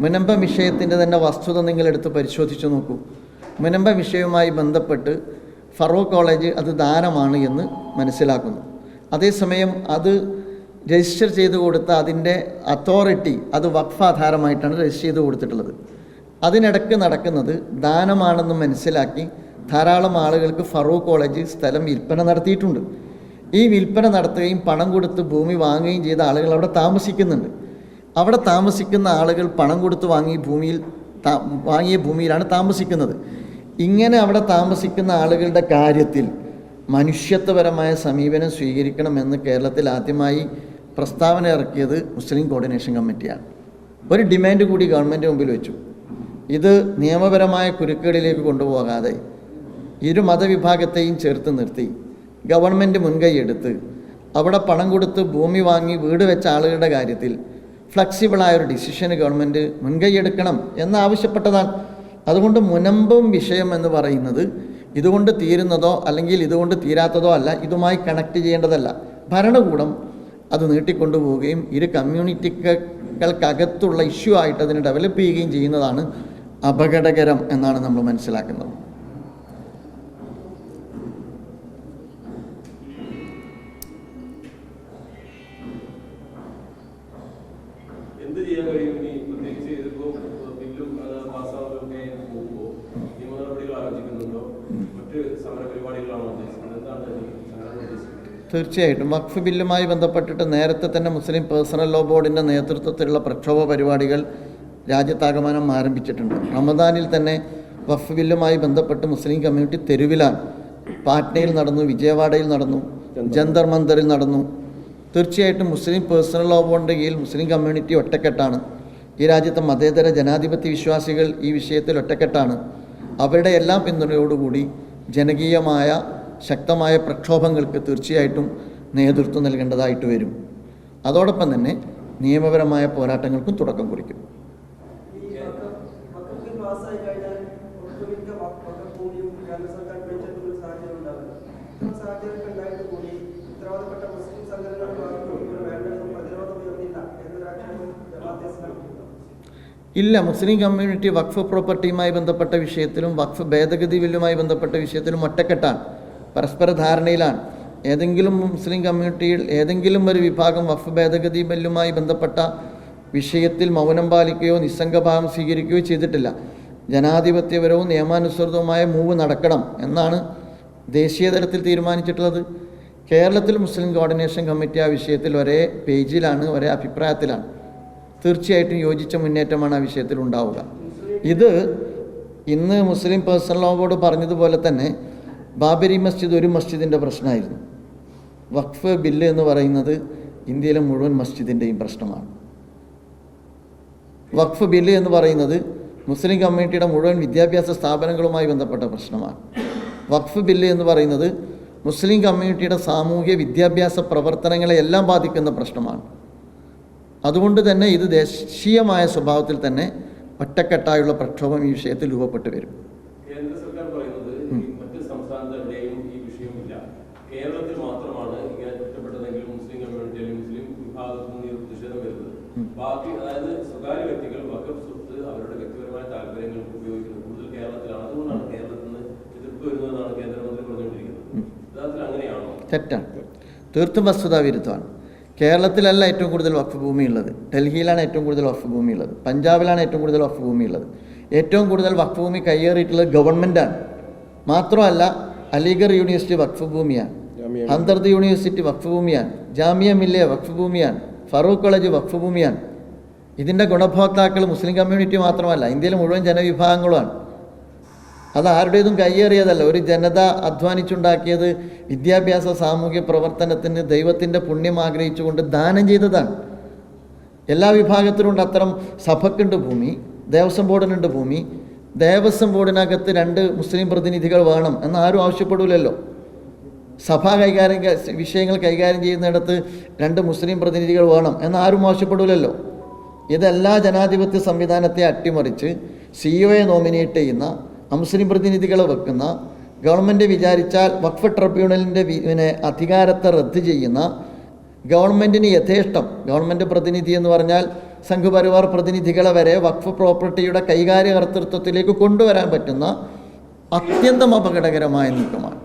മുനമ്പ വിഷയത്തിന്റെ തന്നെ വസ്തുത നിങ്ങളെടുത്ത് പരിശോധിച്ചു നോക്കൂ. മുനമ്പ വിഷയവുമായി ബന്ധപ്പെട്ട് ഫറൂഖ് കോളേജ് അത് ദാനമാണ് എന്ന് മനസ്സിലാക്കുന്നു. അതേസമയം അത് രജിസ്റ്റർ ചെയ്ത് കൊടുത്ത അതിന്റെ അതോറിറ്റി അത് വഖഫാധാരമായിട്ടാണ് രജിസ്റ്റർ ചെയ്ത് കൊടുത്തിട്ടുള്ളത്. അതിനിടക്ക് നടക്കുന്നത് ദാനമാണെന്ന് മനസ്സിലാക്കി ധാരാളം ആളുകൾക്ക് ഫറൂഖ് കോളേജ് സ്ഥലം വിൽപ്പന നടത്തിയിട്ടുണ്ട്. ഈ വിൽപ്പന നടത്തുകയും പണം കൊടുത്ത് ഭൂമി വാങ്ങുകയും ചെയ്ത ആളുകൾ അവിടെ താമസിക്കുന്നുണ്ട്. അവിടെ താമസിക്കുന്ന ആളുകൾ പണം കൊടുത്ത് വാങ്ങിയ ഭൂമിയിൽ വാങ്ങിയ ഭൂമിയിലാണ് താമസിക്കുന്നത്. ഇങ്ങനെ അവിടെ താമസിക്കുന്ന ആളുകളുടെ കാര്യത്തിൽ മനുഷ്യത്വപരമായ സമീപനം സ്വീകരിക്കണമെന്ന് കേരളത്തിൽ ആദ്യമായി പ്രസ്താവന ഇറക്കിയത് മുസ്ലിം കോർഡിനേഷൻ കമ്മിറ്റിയാണ് ഒരു ഡിമാൻഡ് കൂടി ഗവൺമെന്റ് മുമ്പിൽ വെച്ചു. ഇത് നിയമപരമായ കുരുക്കുകളിലേക്ക് കൊണ്ടുപോകാതെ ഇരു മതവിഭാഗത്തെയും ചേർത്ത് നിർത്തി. ഗവൺമെന്റ് മുൻകൈയെടുത്ത് അവിടെ പണം കൊടുത്ത് ഭൂമി വാങ്ങി വീട് വെച്ച ആളുകളുടെ കാര്യത്തിൽ ഫ്ലെക്സിബിളായ ഒരു ഡിസിഷന് ഗവൺമെന്റ് മുൻകൈയെടുക്കണം എന്നാവശ്യപ്പെട്ടതാണ്. അതുകൊണ്ട് മുനമ്പും വിഷയം എന്ന് പറയുന്നത് ഇതുകൊണ്ട് തീരുന്നതോ അല്ലെങ്കിൽ ഇതുകൊണ്ട് തീരാത്തതോ അല്ല ഇതുമായി കണക്ട് ചെയ്യേണ്ടതല്ല. ഭരണകൂടം അത് നീട്ടിക്കൊണ്ടുപോവുകയും ഇരു കമ്മ്യൂണിറ്റികൾക്കകത്തുള്ള ഇഷ്യൂ ആയിട്ട് അതിനെ ഡെവലപ്പ് ചെയ്യുകയും ചെയ്യുന്നതാണ് അപകടകരം എന്നാണ് നമ്മൾ മനസ്സിലാക്കുന്നത്. തീർച്ചയായിട്ടും. വഖഫ് ബില്ലുമായി ബന്ധപ്പെട്ടിട്ട് നേരത്തെ തന്നെ മുസ്ലിം പേഴ്സണൽ ലോ ബോർഡിന്റെ നേതൃത്വത്തിലുള്ള പ്രക്ഷോഭ പരിപാടികൾ രാജ്യത്താകമാനം ആരംഭിച്ചിട്ടുണ്ട്. റമദാനിൽ തന്നെ വഖഫ് ബില്ലുമായി ബന്ധപ്പെട്ട് മുസ്ലിം കമ്മ്യൂണിറ്റി തെരുവിലാണ്. പാറ്റ്നയിൽ നടന്നു വിജയവാഡയിൽ നടന്നു ജന്തർ മന്ദറിൽ നടന്നു. തീർച്ചയായിട്ടും മുസ്ലിം പേഴ്സണൽ ലോ ബോർഡിന്റെ കീഴിൽ മുസ്ലിം കമ്മ്യൂണിറ്റി ഒറ്റക്കെട്ടാണ്. ഈ രാജ്യത്തെ മതേതര ജനാധിപത്യ വിശ്വാസികൾ ഈ വിഷയത്തിൽ ഒറ്റക്കെട്ടാണ്. അവരുടെ എല്ലാം പിന്തുണയോടുകൂടി ജനകീയമായ ശക്തമായ പ്രക്ഷോഭങ്ങൾക്ക് തീർച്ചയായിട്ടും നേതൃത്വം നൽകേണ്ടതായിട്ട് വരും. അതോടൊപ്പം തന്നെ നിയമപരമായ പോരാട്ടങ്ങൾക്കും തുടക്കം കുറിക്കും. ഇല്ല മുസ്ലിം കമ്മ്യൂണിറ്റി വഖഫ് പ്രോപ്പർട്ടിയുമായി ബന്ധപ്പെട്ട വിഷയത്തിലും വഖഫ് ഭേദഗതി ബില്ലുമായി ബന്ധപ്പെട്ട വിഷയത്തിലും ഒറ്റക്കെട്ടാണ്. പരസ്പര ധാരണയിലാണ്. ഏതെങ്കിലും മുസ്ലിം കമ്മ്യൂണിറ്റിയിൽ ഏതെങ്കിലും ഒരു വിഭാഗം വഫ് ഭേദഗതി ബില്ലുമായി ബന്ധപ്പെട്ട വിഷയത്തിൽ മൗനം പാലിക്കുകയോ നിസ്സംഗഭാവം സ്വീകരിക്കുകയോ ചെയ്തിട്ടില്ല. ജനാധിപത്യപരവും നിയമാനുസൃതവുമായ മൂവ് നടക്കണം എന്നാണ് ദേശീയ തലത്തിൽ തീരുമാനിച്ചിട്ടുള്ളത്. കേരളത്തിൽ മുസ്ലിം കോർഡിനേഷൻ കമ്മിറ്റി ആ വിഷയത്തിൽ ഒരേ പേജിലാണ് ഒരേ അഭിപ്രായത്തിലാണ്. തീർച്ചയായിട്ടും യോജിച്ച മുന്നേറ്റമാണ് ആ വിഷയത്തിൽ ഉണ്ടാവുക. ഇത് ഇന്ന് മുസ്ലിം പേഴ്സണൽ ലോ ബോർഡ് പറഞ്ഞതുപോലെ തന്നെ ബാബരി മസ്ജിദ് ഒരു മസ്ജിദിന്റെ പ്രശ്നമായിരുന്നു. വഖഫ് ബില്ല് എന്ന് പറയുന്നത് ഇന്ത്യയിലെ മുഴുവൻ മസ്ജിദിന്റെയും പ്രശ്നമാണ്. വഖഫ് ബില്ല് എന്ന് പറയുന്നത് മുസ്ലിം കമ്മ്യൂണിറ്റിയുടെ മുഴുവൻ വിദ്യാഭ്യാസ സ്ഥാപനങ്ങളുമായി ബന്ധപ്പെട്ട പ്രശ്നമാണ്. വഖഫ് ബില്ല് എന്ന് പറയുന്നത് മുസ്ലിം കമ്മ്യൂണിറ്റിയുടെ സാമൂഹ്യ വിദ്യാഭ്യാസ പ്രവർത്തനങ്ങളെ എല്ലാം ബാധിക്കുന്ന പ്രശ്നമാണ്. അതുകൊണ്ട് തന്നെ ഇത് ദേശീയമായ സ്വഭാവത്തിൽ തന്നെ ഒറ്റക്കെട്ടായുള്ള പ്രക്ഷോഭം ഈ വിഷയത്തിൽ രൂപപ്പെട്ടു വരും പറയുന്നത് മറ്റു സംസ്ഥാനത്തെവിടെയും ഈ വിഷയമില്ല. കേരളത്തിൽ മാത്രമാണ് ഇങ്ങനെ കുറ്റപ്പെട്ടതെങ്കിലും മുസ്ലിം കമ്മ്യൂണിറ്റി അല്ലെങ്കിൽ മുസ്ലിം വിഭാഗത്തിൽ നിന്ന് ഈ പ്രതിഷേധം വരുന്നത്. ബാക്കി അതായത് സ്വകാര്യ വ്യക്തികൾ വക്കഫ് സ്വത്ത് അവരുടെ വ്യക്തിപരമായ താല്പര്യങ്ങൾക്ക് ഉപയോഗിക്കുന്നത് കൂടുതൽ കേരളത്തിലാണ്. അതുകൊണ്ടാണ് കേരളത്തിൽ നിന്ന് എതിർപ്പ് വരുന്നതെന്നാണ് കേന്ദ്രമന്ത്രി പറഞ്ഞുകൊണ്ടിരിക്കുന്നത്. യഥാർത്ഥത്തിൽ അങ്ങനെയാണോ? തെറ്റാണ്. തീർത്തും വസ്തുതാ വിരുദ്ധമാണ്. കേരളത്തിലല്ല ഏറ്റവും കൂടുതൽ വഖഫ് ഭൂമിയുള്ളത്. ഡൽഹിയിലാണ് ഏറ്റവും കൂടുതൽ വഖഫ് ഭൂമിയുള്ളത്. പഞ്ചാബിലാണ് ഏറ്റവും കൂടുതൽ വഖഫ് ഭൂമിയുള്ളത്. ഏറ്റവും കൂടുതൽ വഖഫ് ഭൂമി കയ്യേറിയിട്ടുള്ളത് ഗവൺമെന്റാണ് മാത്രമല്ല അലിഗർ യൂണിവേഴ്സിറ്റി വഖഫ് ഭൂമിയാണ് ഹന്തർദ് യൂണിവേഴ്സിറ്റി വഖഫ് ഭൂമിയാണ് ജാമിയ മില്ലിയ വഖഫ് ഭൂമിയാണ് ഫറൂഖ് കോളേജ് വഖഫ് ഭൂമിയാണ് ഇതിന്റെ ഗുണഭോക്താക്കൾ മുസ്ലിം കമ്മ്യൂണിറ്റി മാത്രമല്ല ഇന്ത്യയിലെ മുഴുവൻ ജനവിഭാഗങ്ങളുമാണ്. അത് ആരുടേതും കയ്യേറിയതല്ല. ഒരു ജനത അധ്വാനിച്ചുണ്ടാക്കിയത് വിദ്യാഭ്യാസ സാമൂഹ്യ പ്രവർത്തനത്തിന് ദൈവത്തിന്റെ പുണ്യം ആഗ്രഹിച്ചുകൊണ്ട് ദാനം ചെയ്തതാണ്. എല്ലാ വിഭാഗത്തിലുണ്ട് അത്തരം സഭക്കുണ്ട് ഭൂമി. ദേവസ്വം ബോർഡിനുണ്ട് ഭൂമി. ദേവസ്വം ബോർഡിനകത്ത് രണ്ട് മുസ്ലിം പ്രതിനിധികൾ വേണം എന്ന് ആരും ആവശ്യപ്പെടില്ലല്ലോ സഭ കൈകാര്യം വിഷയങ്ങൾ കൈകാര്യം ചെയ്യുന്നിടത്ത് രണ്ട് മുസ്ലിം പ്രതിനിധികൾ വേണം എന്ന് ആരും ആവശ്യപ്പെടില്ലല്ലോ ഇതെല്ലാ ജനാധിപത്യ സംവിധാനത്തെ അട്ടിമറിച്ച് സി ഒയെ നോമിനേറ്റ് ചെയ്യുന്ന അമുസ്ലിം പ്രതിനിധികളെ വെക്കുന്ന ഗവൺമെന്റ് വിചാരിച്ചാൽ വഖഫ് ട്രിബ്യൂണലിന്റെ പിന്നെ അധികാരത്തെ റദ്ദ് ചെയ്യുന്ന ഗവൺമെന്റിന് യഥേഷ്ടം. ഗവൺമെന്റ് പ്രതിനിധി എന്ന് പറഞ്ഞാൽ സംഘപരിവാർ പ്രതിനിധികളെ വരെ വഖഫ് പ്രോപ്പർട്ടിയുടെ കൈകാര്യകർത്തൃത്വത്തിലേക്ക് കൊണ്ടുവരാൻ പറ്റുന്ന അത്യന്തം അപകടകരമായ നീക്കമാണ്.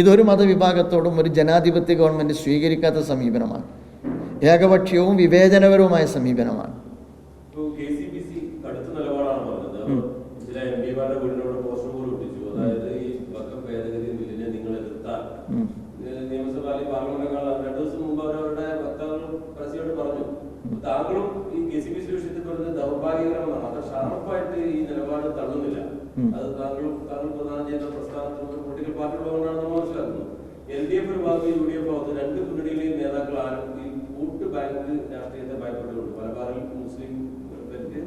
ഇതൊരു മതവിഭാഗത്തോടും ഒരു ജനാധിപത്യ ഗവൺമെന്റ് സ്വീകരിക്കാത്ത സമീപനമാണ്. ഏകപക്ഷീയവും വിവേചനപരവുമായ സമീപനമാണ്. അതായത് ഈ ഭേദഗതി ബില്ലിനെ നിങ്ങൾ എതിർത്താൽ നിയമസഭ പാർലമെന്റിനേക്കാൾ രണ്ടു ദിവസം താങ്കളും ഈ കെ സി ബി സി വിഷയത്തിൽ പറഞ്ഞത് ദൗർഭാഗ്യകരമാണ് അത് ഷാർപ്പായിട്ട് ഈ നിലപാട് തള്ളുന്നില്ല. അത് താങ്കളും താങ്കൾ പ്രധാനം ചെയ്യുന്ന പ്രസ്ഥാനത്തിന് ഒരു പൊളിറ്റിക്കൽ പാർട്ടി ഉള്ളതുകൊണ്ടാണ് നമ്മൾ മനസ്സിലാക്കുന്നത് എൽ ഡി എഫ് ഒരു ഭാഗത്ത് യു ഡി എഫ് ഭാഗത്ത് രണ്ട് മുന്നണിയിലെയും നേതാക്കൾ ആരും ഈ കൂട്ട് ബാങ്ക് രാഷ്ട്രീയത്തെ ഭയപ്പെട്ടുകൊണ്ട് മലബാറിൽ മുസ്ലിം ബെൽറ്റ്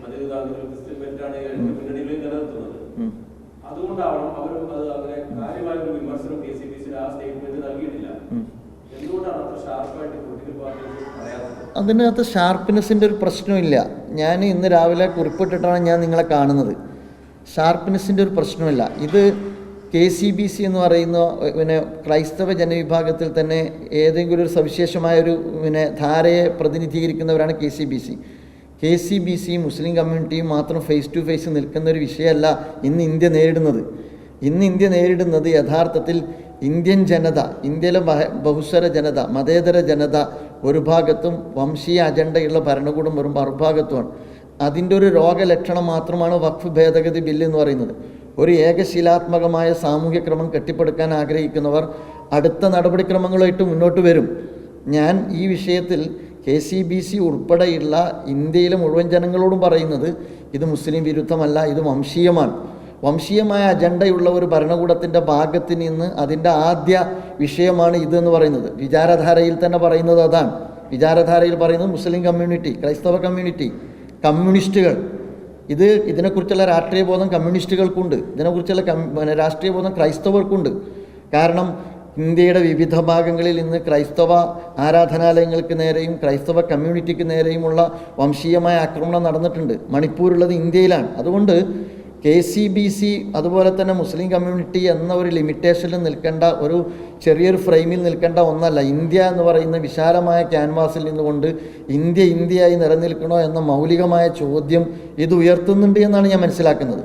മറ്റൊരു താങ്കൾ ക്രിസ്ത്യൻ ബെൽറ്റാണ് രണ്ട് മുന്നണിയിലെയും നിലനിർത്തുന്നത്. അതുകൊണ്ടാവണം അവരും അത് അങ്ങനെ കാര്യമായ ഒരു വിമർശനം കെ സി ബി സിയുടെ ആ സ്റ്റേറ്റ്മെന്റ് നൽകിയിട്ടില്ല. എന്തുകൊണ്ടാണ് അത്ര ഷാർപ്പായിട്ട് അതിനകത്ത് ഷാർപ്പ്നെസ്സിന്റെ ഒരു പ്രശ്നമില്ല. ഞാൻ ഇന്ന് രാവിലെ കുറിപ്പിട്ടിട്ടാണ് ഞാൻ നിങ്ങളെ കാണുന്നത്. ഷാർപ്പ്നെസ്സിന്റെ ഒരു പ്രശ്നമില്ല. ഇത് കെ സി ബി സി എന്ന് പറയുന്ന പിന്നെ ക്രൈസ്തവ ജനവിഭാഗത്തിൽ തന്നെ ഏതെങ്കിലും ഒരു സവിശേഷമായ ഒരു പിന്നെ ധാരയെ പ്രതിനിധീകരിക്കുന്നവരാണ് K C B C. K C B C മുസ്ലിം കമ്മ്യൂണിറ്റിയും മാത്രം ഫേസ് ടു ഫേസ് നിൽക്കുന്ന ഒരു വിഷയമല്ല ഇന്ന് ഇന്ത്യ നേരിടുന്നത്. ഇന്ന് ഇന്ത്യ നേരിടുന്നത് യഥാർത്ഥത്തിൽ ഇന്ത്യൻ ജനത ഇന്ത്യയിലെ ബഹ- ബഹുസ്വര ജനത മതേതര ജനത ഒരു ഭാഗത്തും വംശീയ അജണ്ടയുള്ള ഭരണകൂടം വരുമ്പോൾ മറുഭാഗത്തുമാണ്. അതിന്റെ ഒരു രോഗലക്ഷണം മാത്രമാണ് വഖഫ് ഭേദഗതി ബില്ല് എന്ന് പറയുന്നത്. ഒരു ഏകശീലാത്മകമായ സാമൂഹ്യ ക്രമം കെട്ടിപ്പടുക്കാൻ ആഗ്രഹിക്കുന്നവർ അടുത്ത നടപടിക്രമങ്ങളുമായിട്ട് മുന്നോട്ട് വരും. ഞാൻ ഈ വിഷയത്തിൽ കെ സി ബി സി ഉൾപ്പെടെയുള്ള ഇന്ത്യയിലെ മുഴുവൻ ജനങ്ങളോടും പറയുന്നത് ഇത് മുസ്ലിം വിരുദ്ധമല്ല ഇത് വംശീയമാണ്. വംശീയമായ അജണ്ടയുള്ള ഒരു ഭരണകൂടത്തിന്റെ ഭാഗത്ത് നിന്ന് അതിന്റെ ആദ്യ വിഷയമാണ് ഇതെന്ന് പറയുന്നത്. വിചാരധാരയിൽ തന്നെ പറയുന്നത് അതാണ്. വിചാരധാരയിൽ പറയുന്നത് മുസ്ലിം കമ്മ്യൂണിറ്റി ക്രൈസ്തവ കമ്മ്യൂണിറ്റി കമ്മ്യൂണിസ്റ്റുകൾ. ഇത് ഇതിനെക്കുറിച്ചുള്ള രാഷ്ട്രീയ ബോധം കമ്മ്യൂണിസ്റ്റുകൾക്കുണ്ട്. ഇതിനെക്കുറിച്ചുള്ള കം രാഷ്ട്രീയ ബോധം ക്രൈസ്തവർക്കുണ്ട്. കാരണം ഇന്ത്യയുടെ വിവിധ ഭാഗങ്ങളിൽ ഇന്ന് ക്രൈസ്തവ ആരാധനാലയങ്ങൾക്ക് നേരെയും ക്രൈസ്തവ കമ്മ്യൂണിറ്റിക്ക് നേരെയുമുള്ള വംശീയമായ ആക്രമണം നടന്നിട്ടുണ്ട്. മണിപ്പൂരുള്ളത് ഇന്ത്യയിലാണ്. അതുകൊണ്ട് കെ സി ബി സി അതുപോലെ തന്നെ മുസ്ലിം കമ്മ്യൂണിറ്റി എന്ന ഒരു ലിമിറ്റേഷനിൽ നിൽക്കേണ്ട ഒരു ചെറിയൊരു ഫ്രെയിമിൽ നിൽക്കേണ്ട ഒന്നല്ല. ഇന്ത്യ എന്ന് പറയുന്ന വിശാലമായ ക്യാൻവാസിൽ നിന്നുകൊണ്ട് ഇന്ത്യ ഇന്ത്യയായി നിലനിൽക്കണോ എന്ന മൗലികമായ ചോദ്യം ഇത് ഉയർത്തുന്നുണ്ട് എന്നാണ് ഞാൻ മനസ്സിലാക്കുന്നത്.